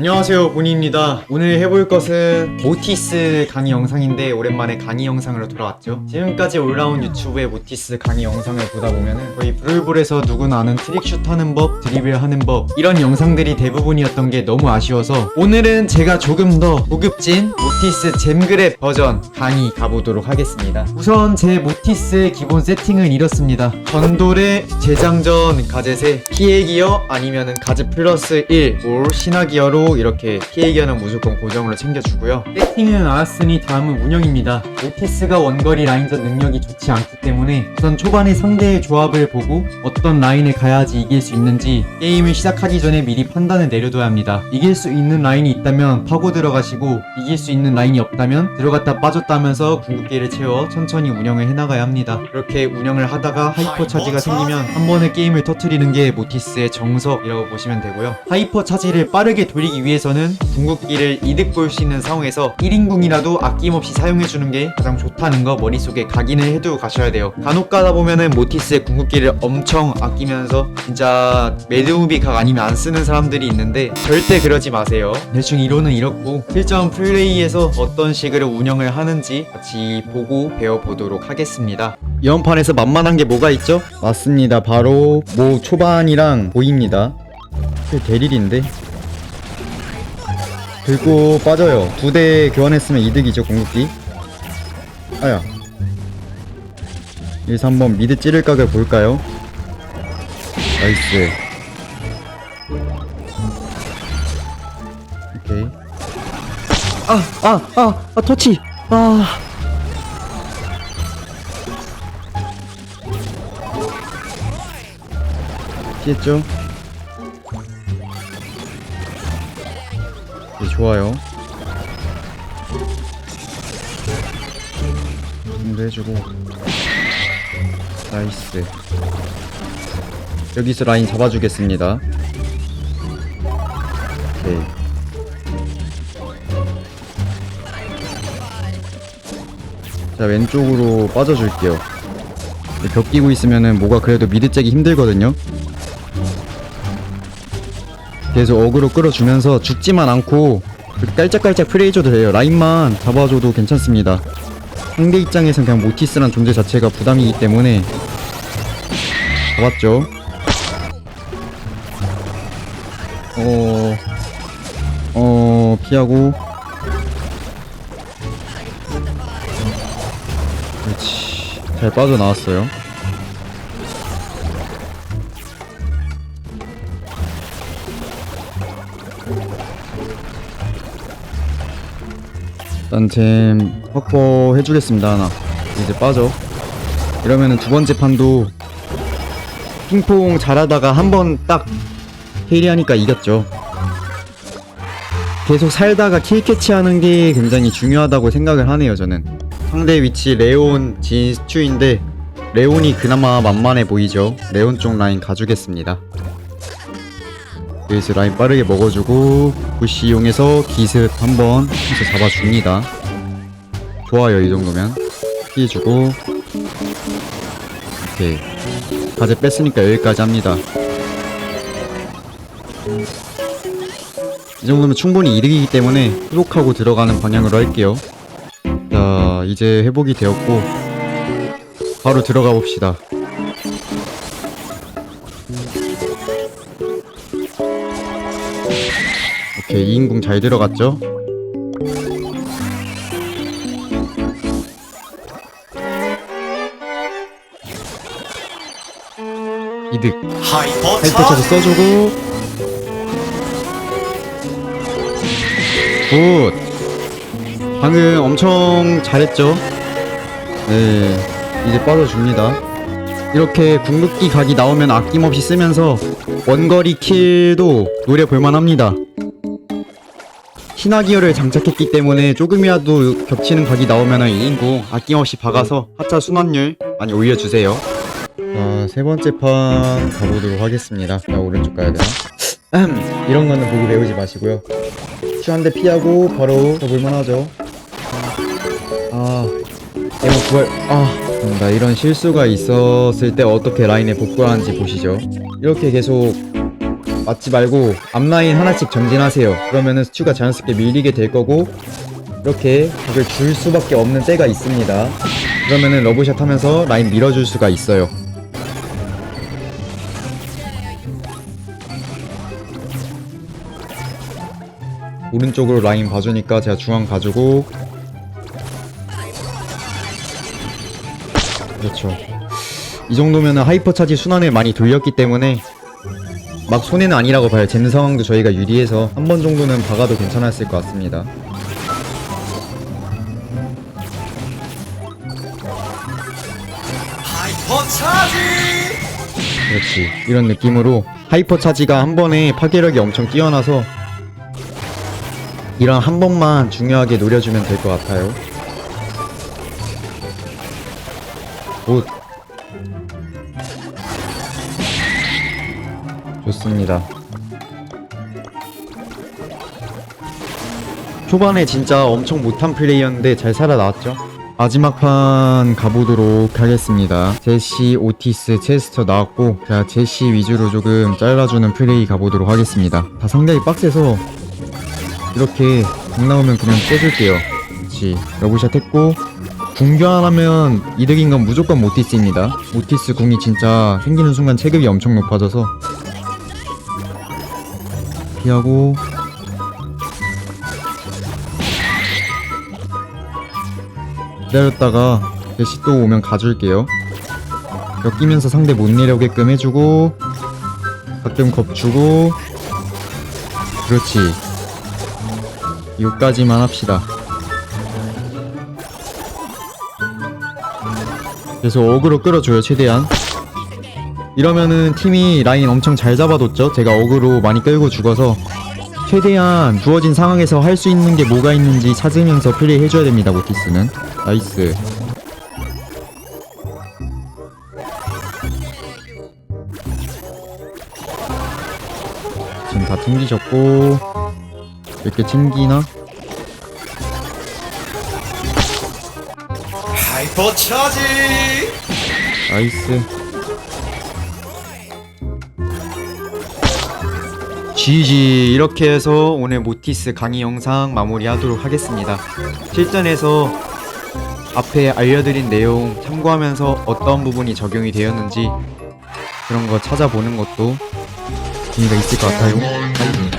안녕하세요 보니입니다. 오늘 해볼 것은 모티스 강의 영상인데 오랜만에 강의 영상으로 돌아왔죠. 지금까지 올라온 유튜브의 모티스 강의 영상을 보다 보면은 거의 브롤볼에서 누구나 아는 트릭슛 하는 법 드리블 하는 법 이런 영상들이 대부분이었던 게 너무 아쉬워서 오늘은 제가 조금 더 고급진 모티스 잼그랩 버전 강의 가보도록 하겠습니다. 우선 제 모티스의 기본 세팅은 이렇습니다. 전돌의 재장전 가젯에 피해 기어 아니면은 가젯 플러스 1, 올 신화 기어로 이렇게 피해 기어는 무조건 고정으로 챙겨주고요. 세팅은 나왔으니 다음은 운영입니다. 오티스가 원거리 라인전 능력이 좋지 않기 때문에 우선 초반에 상대의 조합을 보고 어떤 라인을 가야지 이길 수 있는지 게임을 시작하기 전에 미리 판단을 내려둬야 합니다. 이길 수 있는 라인이 있다면 파고 들어가시고 이길 수 있는 라인이 없다면 들어갔다 빠졌다 하면서 궁극기를 채워 천천히 운영을 해나가야 합니다. 이렇게 운영을 하다가 하이퍼 차지가 생기면 한 번에 게임을 터트리는 게 모티스의 정석이라고 보시면 되고요. 하이퍼 차지를 빠르게 돌리기 위해서는 궁극기를 이득 볼 수 있는 상황에서 1인궁이라도 아낌없이 사용해주는 게 가장 좋다는 거 머릿속에 각인을 해두고 가셔야 돼요. 간혹 가다 보면은 모티스의 궁극기를 엄청 아끼면서 진짜 매드무비 각 아니면 안 쓰는 사람들이 있는데 절대 그러지 마세요. 대충 이론은 이렇고 실전 플레이에서 어떤 식으로 운영을 하는지 같이 보고 배워보도록 하겠습니다. 이번 판에서 만만한 게 뭐가 있죠? 맞습니다. 바로 모 초반이랑 보입니다. 그 대릴인데 들고 빠져요. 두 대 교환했으면 이득이죠 공격기. 아야. 여기서 한번 미드 찌를 각을 볼까요? 나이스. 오케이. 아, 아, 아, 아, 터치. 아. 피했죠? 좋아요. 좀더 해주고. 나이스. 여기서 라인 잡아주겠습니다. 오케이. 자, 왼쪽으로 빠져줄게요. 벽 끼고 있으면은 뭐가 그래도 미드 째기 힘들거든요. 계속 어그로 끌어주면서 죽지만 않고 그렇게 깔짝깔짝 프레이줘도 돼요. 라인만 잡아줘도 괜찮습니다. 상대 입장에선 그냥 모티스란 존재 자체가 부담이기 때문에 잡았죠. 어... 어... 피하고. 그렇지. 잘 빠져나왔어요 일단 잼 확보해주겠습니다 하나. 이제 빠져. 이러면은 두 번째 판도 핑퐁 잘하다가 한 번딱 헤리하니까 이겼죠. 계속 살다가 킬 캐치하는 게 굉장히 중요하다고 생각을 하네요 저는. 상대 위치 레온 진 스튜인데 레온이 그나마 만만해 보이죠. 레온 쪽 라인 가주겠습니다 여기서 라인 빠르게 먹어주고 부시 이용해서 기습 한번 잡아줍니다. 좋아요 이 정도면. 피해 주고. 오케이 가제 뺐으니까 여기까지 합니다. 이 정도면 충분히 이득이기 때문에 회복하고 들어가는 방향으로 할게요. 자 이제 회복이 되었고 바로 들어가 봅시다 오케이 2인궁 잘 들어갔죠? 이득. 하이퍼 헬퍼 차도 써주고. 굿. 방금 엄청 잘했죠? 네 이제 빠져줍니다 이렇게 궁극기 각이 나오면 아낌없이 쓰면서 원거리 킬도 노려 볼만 합니다 신화기어를 장착했기 때문에 조금이라도 겹치는 각이 나오면 2인구 아낌없이 박아서 하차 순환율 많이 올려주세요 자, 세 번째 판 가보도록 하겠습니다. 자, 오른쪽 가야 되나? 이런 거는 보고 배우지 마시고요. 슈한대 피하고 바로 더볼만 하죠. 아, 에모 부활, 아. 나 이런 실수가 있었을 때 어떻게 라인에 복구하는지 보시죠. 이렇게 계속 맞지 말고 앞라인 하나씩 전진하세요. 그러면은 스튜가 자연스럽게 밀리게 될 거고 이렇게 각을 줄 수밖에 없는 때가 있습니다. 그러면은 러브샷 하면서 라인 밀어줄 수가 있어요. 오른쪽으로 라인 봐주니까 제가 중앙 가주고 그렇죠. 이 정도면은 하이퍼 차지 순환을 많이 돌렸기 때문에 막 손해는 아니라고 봐요. 젠 상황도 저희가 유리해서 한 번 정도는 박아도 괜찮았을 것 같습니다. 하이퍼 차지 그렇지. 이런 느낌으로 하이퍼 차지가 한 번에 파괴력이 엄청 뛰어나서 이런 한 번만 중요하게 노려주면 될 것 같아요. 굿. 좋습니다. 초반에 진짜 엄청 못한 플레이였는데 잘 살아나왔죠? 마지막 판 가보도록 하겠습니다. 제시, 오티스, 체스터 나왔고 제가 제시 위주로 조금 잘라주는 플레이 가보도록 하겠습니다. 다 상당히 빡세서 이렇게 공 나오면 그냥 떼줄게요. 그렇지. 러브샷 했고 궁 교환하면 이득인 건 무조건 모티스입니다. 모티스 궁이 진짜 생기는 순간 체급이 엄청 높아져서 피하고 기다렸다가 대시 또 오면 가줄게요. 엮이면서 상대 못 내려오게끔 해주고 가끔 겁주고 그렇지. 요까지만 합시다. 계속 어그로 끌어줘요 최대한. 이러면은 팀이 라인 엄청 잘 잡아뒀죠. 제가 어그로 많이 끌고 죽어서 최대한 주어진 상황에서 할 수 있는 게 뭐가 있는지 찾으면서 플레이 해줘야 됩니다 모티스는 나이스 지금 다 튕기셨고 이렇게 튕기나? 하이퍼 차지. 나이스. GG 이렇게 해서 오늘 모티스 강의 영상 마무리하도록 하겠습니다. 실전에서 앞에 알려드린 내용 참고하면서 어떤 부분이 적용이 되었는지 그런 거 찾아보는 것도 재미가 있을 것 같아요